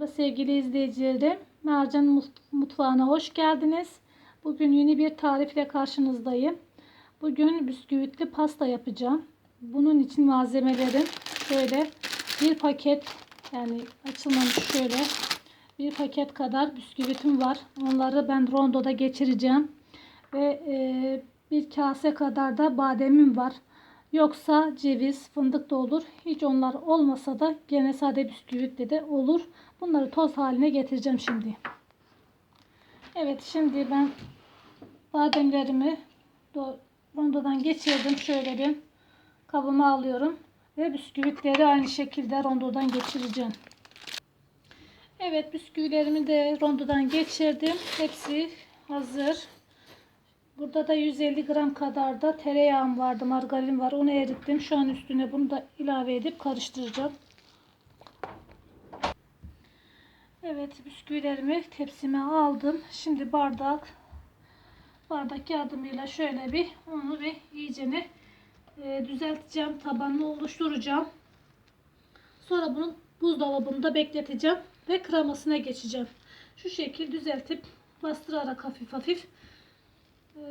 Merhaba sevgili izleyicilerim. Mercan Mut- Mutfağı'na hoş geldiniz. Bugün yeni bir tarifle karşınızdayım. Bugün bisküvitli pasta yapacağım. Bunun için malzemelerim şöyle bir paket yani açılmamış şöyle bir paket kadar bisküvitim var. Onları ben rondoda geçireceğim. Ve e, bir kase kadar da bademim var. Yoksa ceviz, fındık da olur. Hiç onlar olmasa da gene sade bisküvitli de olur. Bunları toz haline getireceğim şimdi. Evet şimdi ben bademlerimi do- rondodan geçirdim. Şöyle bir kabıma alıyorum. Ve bisküvitleri aynı şekilde rondodan geçireceğim. Evet bisküvilerimi de rondodan geçirdim. Hepsi hazır. Burada da 150 gram kadar da tereyağım vardı, margarin var. Onu erittim. Şu an üstüne bunu da ilave edip karıştıracağım. Evet, bisküvilerimi tepsime aldım. Şimdi bardak bardak yardımıyla şöyle bir onu bir iyicene e, düzelteceğim. Tabanını oluşturacağım. Sonra bunu buzdolabında bekleteceğim ve kremasına geçeceğim. Şu şekil düzeltip bastırarak hafif hafif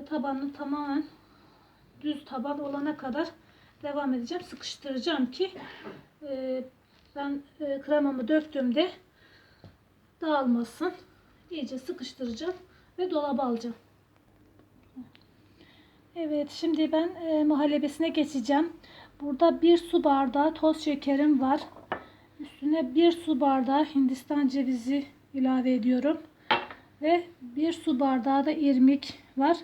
tabanını tamamen düz taban olana kadar devam edeceğim. Sıkıştıracağım ki e, ben e, kremamı döktüğümde dağılmasın. İyice sıkıştıracağım ve dolaba alacağım. Evet şimdi ben e, muhallebisine geçeceğim. Burada bir su bardağı toz şekerim var. Üstüne bir su bardağı hindistan cevizi ilave ediyorum. Ve bir su bardağı da irmik var.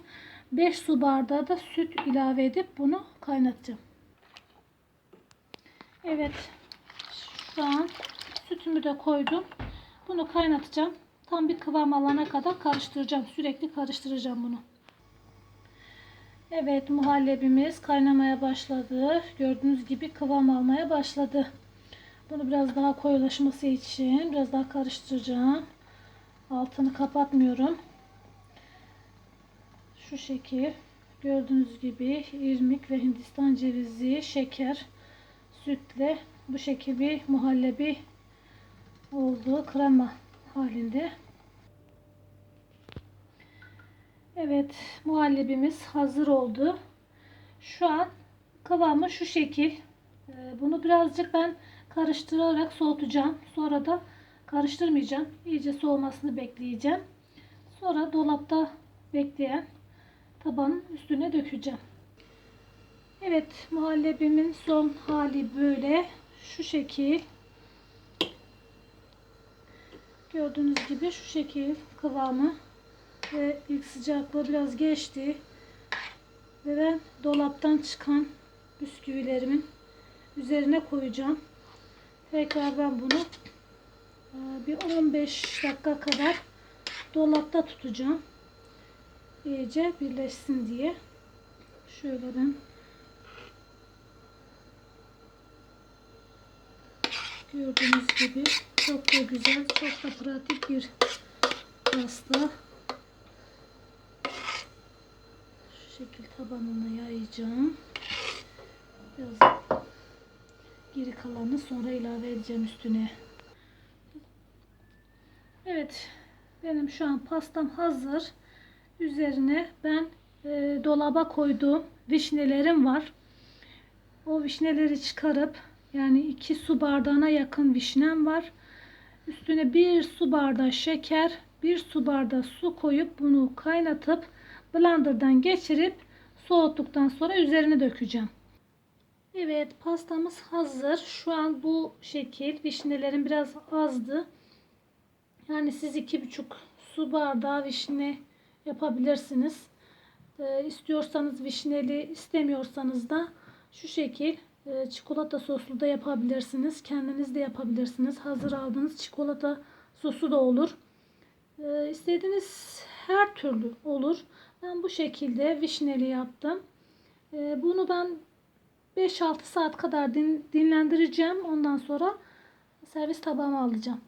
5 su bardağı da süt ilave edip bunu kaynatacağım. Evet. Şu an sütümü de koydum. Bunu kaynatacağım. Tam bir kıvam alana kadar karıştıracağım. Sürekli karıştıracağım bunu. Evet muhallebimiz kaynamaya başladı. Gördüğünüz gibi kıvam almaya başladı. Bunu biraz daha koyulaşması için biraz daha karıştıracağım. Altını kapatmıyorum. Şu şekil gördüğünüz gibi irmik ve hindistan cevizi, şeker, sütle bu şekil bir muhallebi oldu. Krema halinde. Evet muhallebimiz hazır oldu. Şu an kıvamı şu şekil. Ee, Bunu birazcık ben karıştırarak soğutacağım. Sonra da karıştırmayacağım. İyice soğumasını bekleyeceğim. Sonra dolapta bekleyen tabanın üstüne dökeceğim. Evet muhallebimin son hali böyle. Şu şekil. Gördüğünüz gibi şu şekil kıvamı ve ilk sıcaklığı biraz geçti. Ve ben dolaptan çıkan bisküvilerimin üzerine koyacağım. Tekrar ben bunu e, bir 15 dakika kadar dolapta tutacağım. İyice birleşsin diye. Şöyle ben gördüğünüz gibi çok da güzel, çok da pratik bir pasta. Şu şekil tabanına yayacağım. Biraz geri kalanı sonra ilave edeceğim üstüne. Evet, benim şu an pastam hazır. Üzerine ben e, dolaba koyduğum vişnelerim var. O vişneleri çıkarıp yani 2 su bardağına yakın vişnem var. Üstüne bir su bardağı şeker, bir su bardağı su koyup bunu kaynatıp blenderdan geçirip soğuttuktan sonra üzerine dökeceğim. Evet pastamız hazır. Şu an bu şekil. Vişnelerim biraz azdı. Yani siz iki buçuk su bardağı vişne yapabilirsiniz. Ee, istiyorsanız vişneli, istemiyorsanız da şu şekil e, çikolata soslu da yapabilirsiniz. Kendiniz de yapabilirsiniz. Hazır aldığınız çikolata sosu da olur. Ee, istediğiniz her türlü olur. Ben bu şekilde vişneli yaptım. Ee, bunu ben 5-6 saat kadar din, dinlendireceğim. Ondan sonra servis tabağıma alacağım.